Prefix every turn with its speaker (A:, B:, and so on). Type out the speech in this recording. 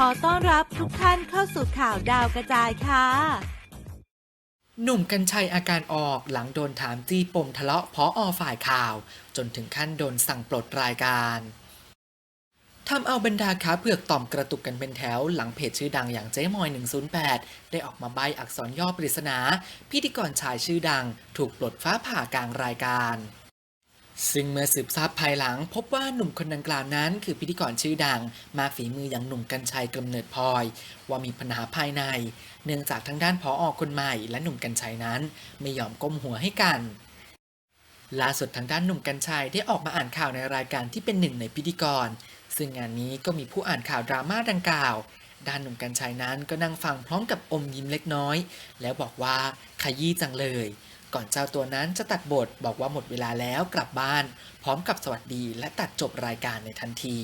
A: ขอต้อนรับทุกท่านเข้าสู่ข่าวดาวกระจายค่ะ
B: หนุ่มกัญชัยอาการออกหลังโดนถามจี้ปมทะเลาะพออฝ่ายข่าว จนถึงขั้นโดนสั่งปลดรายการทำเอาบรรดาขาเผือกต่อมกระตุกกันเป็นแถว หลังเพจชื่อดังอย่างเจ๊มอย 108 ได้ออกมาใบอักษรย่อปริศนา พิธีกรชายชื่อดัง ถูกปลดฟ้าผ่ากลางรายการ ซึ่งเมื่อสืบทราบภายหลัง พบว่าหนุ่มคนดังกล่าวนั้น คือพิธีกรชื่อดัง มาฝีมืออย่างหนุ่มกัญชัยกำเนิดพลอย ว่ามีปัญหาภายใน เนื่องจากทั้งด้านพออคนใหม่ และหนุ่มกัญชัยนั้น ไม่ยอมก้มหัวให้กันล่าสุดทางด้านหนุ่มกัญชัยได้ออกมาอ่านข่าวในรายการที่เป็นหนึ่งในพิธีกร ซึ่งงานนี้ก็มีผู้อ่านข่าวดราม่าดังกล่าว ด้านหนุ่มกัญชัยนั้นก็นั่งฟังพร้อมกับอมยิ้มเล็กน้อย แล้วบอกว่าขยี้จังเลย ก่อนเจ้าตัวนั้นจะตัดบทบอกว่าหมดเวลาแล้วกลับบ้าน พร้อมกับสวัสดีและตัดจบรายการในทันที